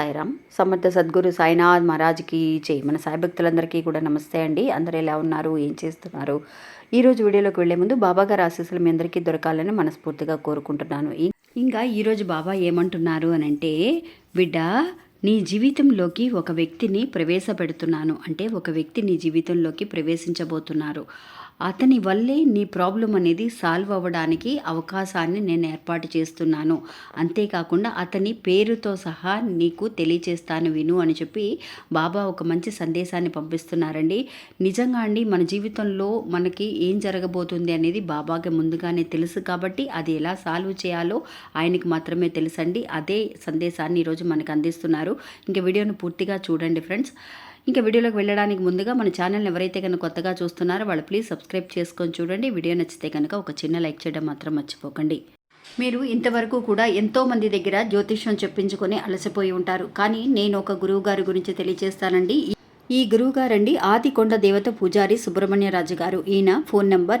సాయిరామ్. సమర్థ సద్గురు సాయినాథ్ మహారాజ్కి చేయి మన సాయి భక్తులందరికీ కూడా నమస్తే అండి. అందరు ఎలా ఉన్నారు? ఏం చేస్తున్నారు? ఈరోజు వీడియోలోకి వెళ్ళే ముందు బాబా గారి ఆశీస్సులు మీ అందరికీ దొరకాలని మనస్ఫూర్తిగా కోరుకుంటున్నాను. ఇంకా ఈరోజు బాబా ఏమంటున్నారు అని అంటే బిడ్డ నీ జీవితంలోకి ఒక వ్యక్తిని ప్రవేశపెడుతున్నాను. అంటే ఒక వ్యక్తి నీ జీవితంలోకి ప్రవేశించబోతున్నారు. అతని వల్లే నీ ప్రాబ్లం అనేది సాల్వ్ అవ్వడానికి అవకాశాన్ని నేను ఏర్పాటు చేస్తున్నాను. అంతేకాకుండా అతని పేరుతో సహా నీకు తెలియచేస్తాను విను అని చెప్పి బాబా ఒక మంచి సందేశాన్ని పంపిస్తున్నారండి. నిజంగా అండి మన జీవితంలో మనకి ఏం జరగబోతుంది అనేది బాబాకి ముందుగానే తెలుసు కాబట్టి అది ఎలా సాల్వ్ చేయాలో ఆయనకి మాత్రమే తెలుసండి. అదే సందేశాన్ని ఈరోజు మనకు అందిస్తున్నారు. ఇంకా వీడియోను పూర్తిగా చూడండి ఫ్రెండ్స్. ఇంకా వీడియోలోకి వెళ్ళడానికి ముందుగా మన ఛానల్ని ఎవరైతే కనుక కొత్తగా చూస్తున్నారో వాళ్ళు ప్లీజ్ సబ్స్క్రైబ్ చేసుకొని చూడండి. వీడియో నచ్చితే కనుక ఒక చిన్న లైక్ చేయడం మాత్రం మర్చిపోకండి. మీరు ఇంతవరకు కూడా ఎంతో మంది దగ్గర జ్యోతిష్యం చెప్పించుకొని అలసిపోయి ఉంటారు. కానీ నేను ఒక గురువు గారి గురించి తెలియజేస్తానండి ఈ గురువు గారండి ఆదికొండ దేవత పూజారి సుబ్రహ్మణ్యరాజు గారు ఈయన phone number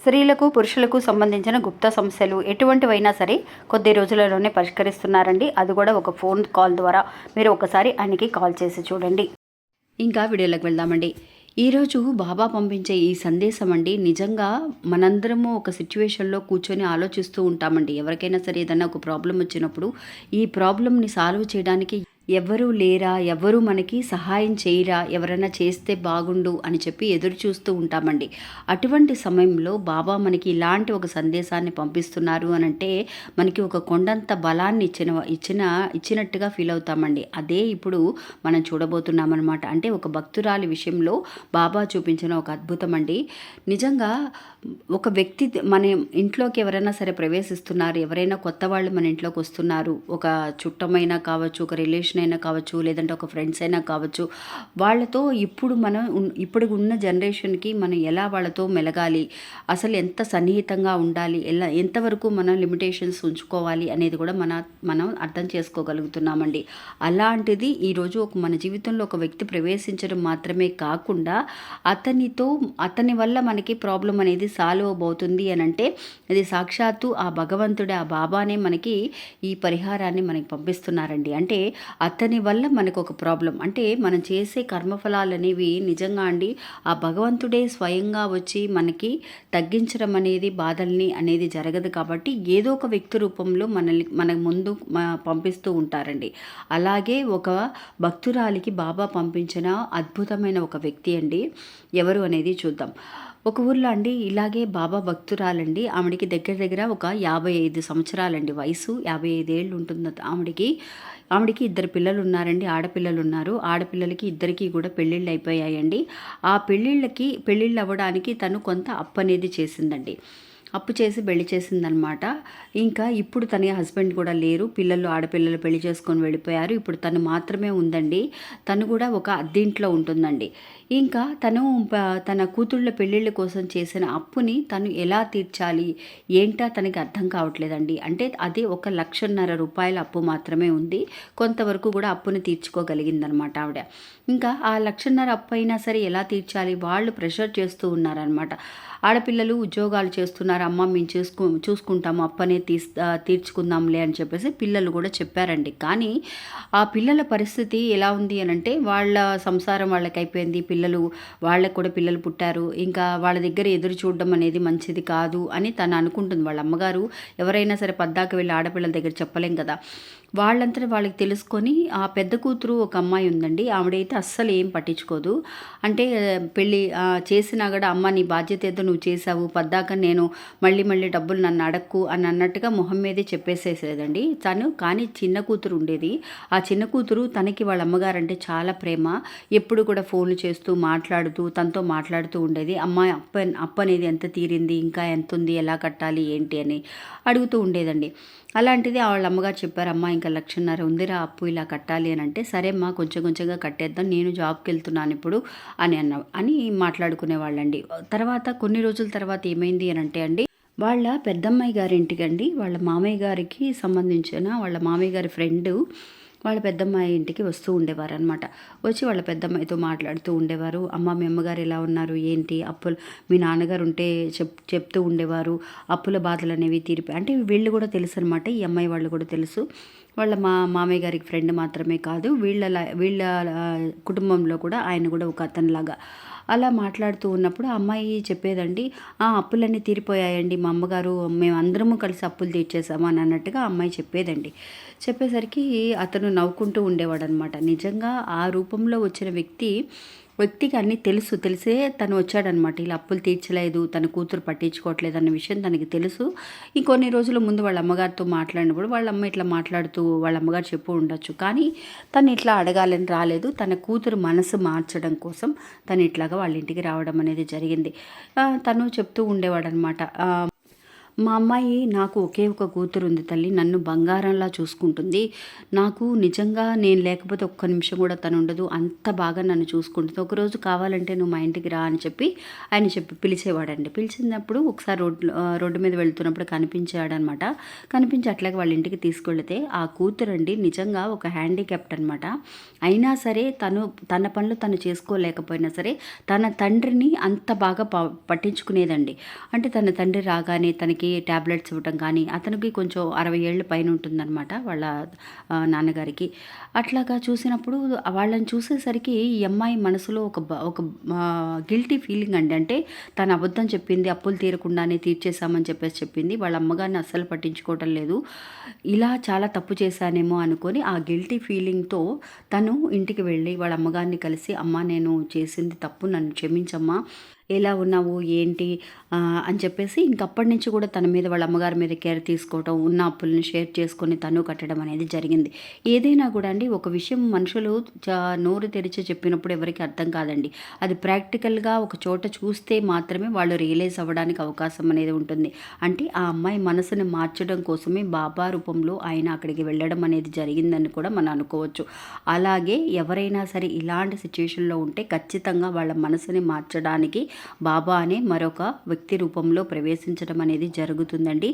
స్త్రీలకు పురుషులకు సంబంధించిన గుప్త సమస్యలు ఎటువంటివైనా సరే కొద్ది రోజులలోనే పరిష్కరిస్తున్నారండి. అది కూడా ఒక ఫోన్ కాల్ ద్వారా. మీరు ఒకసారి ఆయనకి కాల్ చేసి చూడండి. ఇంకా వీడియోలోకి వెళ్దామండి. ఈరోజు బాబా పంపించే ఈ సందేశం అండి నిజంగా మనందరము ఒక సిచ్యువేషన్లో కూర్చొని ఆలోచిస్తూ ఉంటామండి. ఎవరికైనా సరే ఏదైనా ఒక ప్రాబ్లం వచ్చినప్పుడు ఈ ప్రాబ్లమ్ని సాల్వ్ చేయడానికి ఎవ్వరూ లేరా ఎవరు మనకి సహాయం చేయరా ఎవరైనా చేస్తే బాగుండు అని చెప్పి ఎదురు చూస్తూ ఉంటామండి. అటువంటి సమయంలో బాబా మనకి ఇలాంటి ఒక సందేశాన్ని పంపిస్తున్నారు అని అంటే మనకి ఒక కొండంత బలాన్ని ఇచ్చిన ఇచ్చిన ఇచ్చినట్టుగా ఫీల్ అవుతామండి. అదే ఇప్పుడు మనం చూడబోతున్నాం అనమాట అంటే ఒక భక్తురాలి విషయంలో బాబా చూపించిన ఒక అద్భుతం అండి నిజంగా ఒక వ్యక్తి మన ఇంట్లోకి ఎవరైనా సరే ప్రవేశిస్తున్నారు ఎవరైనా కొత్త వాళ్ళు మన ఇంట్లోకి వస్తున్నారు ఒక చుట్టమైనా కావచ్చు ఒక రిలేషన్ అయినా కావచ్చు లేదంటే ఒక ఫ్రెండ్స్ అయినా కావచ్చు వాళ్ళతో ఇప్పుడు మనం ఇప్పుడు ఉన్న జనరేషన్కి మనం ఎలా వాళ్ళతో మెలగాలి అసలు ఎంత సన్నిహితంగా ఉండాలి ఎలా ఎంతవరకు మనం లిమిటేషన్స్ ఉంచుకోవాలి అనేది కూడా మన మనం అర్థం చేసుకోగలుగుతున్నామండి. అలాంటిది ఈరోజు ఒక మన జీవితంలో ఒక వ్యక్తి ప్రవేశించడం మాత్రమే కాకుండా అతనితో అతని వల్ల మనకి ప్రాబ్లం అనేది సాల్వ్ అవబోతుంది అని అంటే అది సాక్షాత్తు ఆ భగవంతుడే ఆ బాబానే మనకి ఈ పరిహారాన్ని మనకి పంపిస్తున్నారండి. అంటే అతని వల్ల మనకు ఒక ప్రాబ్లం. అంటే మనం చేసే కర్మఫలాలు అనేవి నిజంగా అండి ఆ భగవంతుడే స్వయంగా వచ్చి మనకి తగ్గించడం అనేది బాధల్ని అనేది జరగదు కాబట్టి ఏదో ఒక వ్యక్తి రూపంలో మనల్ని మన ముందు పంపిస్తూ ఉంటారండి. అలాగే ఒక భక్తురాలికి బాబా పంపించిన అద్భుతమైన ఒక వ్యక్తి అండి. ఎవరు అనేది చూద్దాం. ఒక ఊర్లో అండి ఇలాగే బాబా భక్తురాలండి. ఆవిడికి దగ్గర దగ్గర ఒక యాభై ఐదు సంవత్సరాలండి వయసు. యాభై ఐదు ఏళ్ళు ఉంటుంది ఆవిడకి. ఆవిడకి ఇద్దరు పిల్లలు ఉన్నారండి ఆడపిల్లలు ఉన్నారు ఆడపిల్లలకి ఇద్దరికి కూడా పెళ్ళిళ్ళు అయిపోయాయండి ఆ పెళ్ళిళ్ళకి పెళ్ళిళ్ళు అవ్వడానికి తను కొంత అప్పనేది చేసిందండి. అప్పు చేసి పెళ్ళి చేసిందనమాట. ఇంకా ఇప్పుడు తన హస్బెండ్ కూడా లేరు. పిల్లలు ఆడపిల్లలు పెళ్ళి చేసుకొని వెళ్ళిపోయారు. ఇప్పుడు తను మాత్రమే ఉందండి. తను కూడా ఒక అద్దెంట్లో ఉంటుందండి. ఇంకా తను తన కూతుళ్ళ పెళ్ళిళ్ళ కోసం చేసిన అప్పుని తను ఎలా తీర్చాలి? ఏంటా తనకి అర్థం కావట్లేదండి. అంటే అది ఒక లక్షన్నర రూపాయల అప్పు మాత్రమే ఉంది. కొంతవరకు కూడా అప్పుని తీర్చుకోగలిగిందనమాట ఆవిడ. ఇంకా ఆ లక్షన్నర అప్పు అయినా సరే ఎలా తీర్చాలి? వాళ్ళు ప్రెషర్ చేస్తూ ఉన్నారనమాట. ఆడపిల్లలు ఉద్యోగాలు చేస్తున్నారు. అమ్మ మేము చూసుకు చూసుకుంటాము అప్పనే తీస్ తీర్చుకుందాంలే అని చెప్పేసి పిల్లలు కూడా చెప్పారండి. కానీ ఆ పిల్లల పరిస్థితి ఎలా ఉంది అని అంటే వాళ్ళ సంసారం వాళ్ళకి అయిపోయింది పిల్లలు వాళ్ళకు కూడా పిల్లలు పుట్టారు ఇంకా వాళ్ళ దగ్గర ఎదురు చూడడం అనేది మంచిది కాదు అని తను అనుకుంటుంది. వాళ్ళ అమ్మగారు ఎవరైనా సరే పద్దాక వెళ్ళి ఆడపిల్లల దగ్గర చెప్పలేం కదా. వాళ్ళంతా వాళ్ళకి తెలుసుకొని ఆ పెద్ద కూతురు ఒక అమ్మాయి ఉందండి. ఆవిడైతే అస్సలు ఏం పట్టించుకోదు. అంటే పెళ్ళి చేసినా కూడా అమ్మ నీ బాధ్యత ఏదో నువ్వు చేసావు పద్దాక నేను మళ్ళీ మళ్ళీ డబ్బులు నన్ను అడక్కు అని అన్నట్టుగా మొహం మీదే చెప్పేసేసేదండి. తను కానీ చిన్న కూతురు ఉండేది. ఆ చిన్న కూతురు తనకి వాళ్ళ అమ్మగారంటే చాలా ప్రేమ. ఎప్పుడు కూడా ఫోన్లు చేస్తూ మాట్లాడుతూ తనతో మాట్లాడుతూ ఉండేది. అమ్మాయి అప్ప అప్ప అనేది ఎంత తీరింది? ఇంకా ఎంత ఉంది ఎలా కట్టాలి? ఏంటి? అని అడుగుతూ ఉండేదండి. అలాంటిది వాళ్ళ అమ్మగారు చెప్పారమ్మా ఇంకా లక్షన్నర ఉందిరా అప్పు ఇలా కట్టాలి అని అంటే సరే అమ్మా కొంచెం కొంచెంగా కట్టేద్దాం నేను జాబ్కి వెళ్తున్నాను ఇప్పుడు అని అన్న అని మాట్లాడుకునేవాళ్ళండి తర్వాత కొన్ని రోజుల తర్వాత ఏమైంది అని అంటే అండి వాళ్ళ పెద్దమ్మాయి గారింటికండి వాళ్ళ మామయ్య గారికి సంబంధించిన వాళ్ళ మామయ్య గారి ఫ్రెండ్ వాళ్ళ పెద్దమ్మాయి ఇంటికి వస్తూ ఉండేవారు అనమాట వచ్చి వాళ్ళ పెద్దమ్మాయితో మాట్లాడుతూ ఉండేవారు. అమ్మ మీ అమ్మగారు ఎలా ఉన్నారు? ఏంటి? అప్పులు మీ నాన్నగారు ఉంటే చెప్ చెప్తూ ఉండేవారు. అప్పుల బాధలు అనేవి తీరిపోయి అంటే వీళ్ళు కూడా తెలుసు అనమాట ఈ అమ్మాయి వాళ్ళు కూడా తెలుసు. వాళ్ళ మా మామయ్య గారికి ఫ్రెండ్ మాత్రమే కాదు. వీళ్ళ వీళ్ళ కుటుంబంలో కూడా ఆయన కూడా ఒక అతనిలాగా అలా మాట్లాడుతూ ఉన్నప్పుడు ఆ అమ్మాయి చెప్పేదండి ఆ అప్పులన్నీ తీరిపోయాయండి మా అమ్మగారు మేము అందరము కలిసి అప్పులు తీర్చేసాము అని అన్నట్టుగా అమ్మాయి చెప్పేదండి. చెప్పేసరికి అతను నవ్వుకుంటూ ఉండేవాడు అనమాట నిజంగా ఆ రూపంలో వచ్చిన వ్యక్తి వ్యక్తికి అన్నీ తెలుసు తెలిసే తను వచ్చాడనమాట. ఇలా అప్పులు తీర్చలేదు తన కూతురు పట్టించుకోవట్లేదు అన్న విషయం తనకి తెలుసు. ఇంకొన్ని రోజుల ముందు వాళ్ళ అమ్మగారితో మాట్లాడినప్పుడు వాళ్ళ అమ్మ ఇట్లా మాట్లాడుతూ వాళ్ళ అమ్మగారు చెప్పు ఉండొచ్చు. కానీ తను ఇట్లా అడగాలని రాలేదు. తన కూతురు మనసు మార్చడం కోసం తను ఇట్లాగా వాళ్ళ ఇంటికి రావడం అనేది జరిగింది. తను చెప్తూ ఉండేవాడనమాట. మా అమ్మాయి నాకు ఒకే ఒక కూతురు ఉంది తల్లి. నన్ను బంగారంలా చూసుకుంటుంది. నాకు నిజంగా నేను లేకపోతే ఒక్క నిమిషం కూడా తను ఉండదు. అంత బాగా నన్ను చూసుకుంటుంది. ఒకరోజు కావాలంటే నువ్వు మా ఇంటికి రా అని చెప్పి ఆయన చెప్పి పిలిచేవాడండి. పిలిచినప్పుడు ఒకసారి రోడ్డు రోడ్డు మీద వెళ్తున్నప్పుడు కనిపించాడనమాట. కనిపించి అట్లాగే వాళ్ళ ఇంటికి తీసుకెళ్తే ఆ కూతురు అండి నిజంగా ఒక హ్యాండిక్యాప్ట్ అనమాట. అయినా సరే తను తన పనులు తను చేసుకోలేకపోయినా సరే తన తండ్రిని అంత బాగా పట్టించుకునేదండి. అంటే తన తండ్రి రాగానే తనకి ట్యాబ్లెట్స్ ఇవ్వటం కానీ అతనికి కొంచెం అరవై ఏళ్ళ పైన ఉంటుందన్నమాట వాళ్ళ నాన్నగారికి. అట్లాగా చూసినప్పుడు వాళ్ళని చూసేసరికి ఈ అమ్మాయి మనసులో ఒక ఒక గిల్టీ ఫీలింగ్ అండి. అంటే తను అబద్ధం చెప్పింది అప్పులు తీరకుండానే తీర్చేశామని చెప్పేసి చెప్పింది. వాళ్ళ అమ్మగారిని అస్సలు పట్టించుకోవటం లేదు. ఇలా చాలా తప్పు చేశానేమో అనుకొని ఆ గిల్టీ ఫీలింగ్తో తను ఇంటికి వెళ్ళి వాళ్ళ అమ్మగారిని కలిసి అమ్మ నేను చేసింది తప్పు నన్ను క్షమించమ్మా ఎలా ఉన్నావు ఏంటి అని చెప్పేసి ఇంకప్పటి నుంచి కూడా తన మీద వాళ్ళ అమ్మగారి మీద కేర్ తీసుకోవటం ఉన్న అప్పుల్ని షేర్ చేసుకొని తను కట్టడం అనేది జరిగింది. ఏదైనా కూడా అండి ఒక విషయం మనుషులు నోరు తెరిచి చెప్పినప్పుడు ఎవరికి అర్థం కాదండి. అది ప్రాక్టికల్గా ఒక చోట చూస్తే మాత్రమే వాళ్ళు రియలైజ్ అవ్వడానికి అవకాశం అనేది ఉంటుంది. అంటే ఆ అమ్మాయి మనసుని మార్చడం కోసమే బాబా రూపంలో ఆయన అక్కడికి వెళ్ళడం అనేది జరిగిందని కూడా మనం అనుకోవచ్చు. అలాగే ఎవరైనా సరే ఇలాంటి సిచ్యువేషన్లో ఉంటే ఖచ్చితంగా వాళ్ళ మనసుని మార్చడానికి బాబా అనే మరొక వ్యక్తి రూపంలో ప్రవేశించడం అనేది జరుగుతుందండి.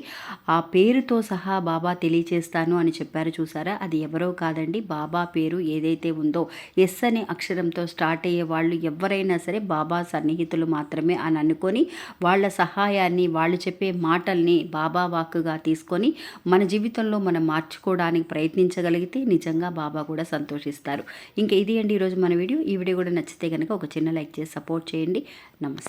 ఆ పేరుతో సహా బాబా తెలియచేస్తాను అని చెప్పారు చూసారా? అది ఎవరో కాదండి. బాబా పేరు ఏదైతే ఉందో ఎస్ అనే అక్షరంతో స్టార్ట్ అయ్యే వాళ్ళు ఎవరైనా సరే బాబా సన్నిహితులు మాత్రమే అని అనుకొని వాళ్ళ సహాయాన్ని వాళ్ళు చెప్పే మాటల్ని బాబా వాక్కుగా తీసుకొని మన జీవితంలో మనం మార్చుకోవడానికి ప్రయత్నించగలిగితే నిజంగా బాబా కూడా సంతోషిస్తారు. ఇంకా ఇది అండి ఈరోజు మన వీడియో. ఈ వీడియో కూడా నచ్చితే కనుక ఒక చిన్న లైక్ చేసి సపోర్ట్ చేయండి. నమస్తే. things.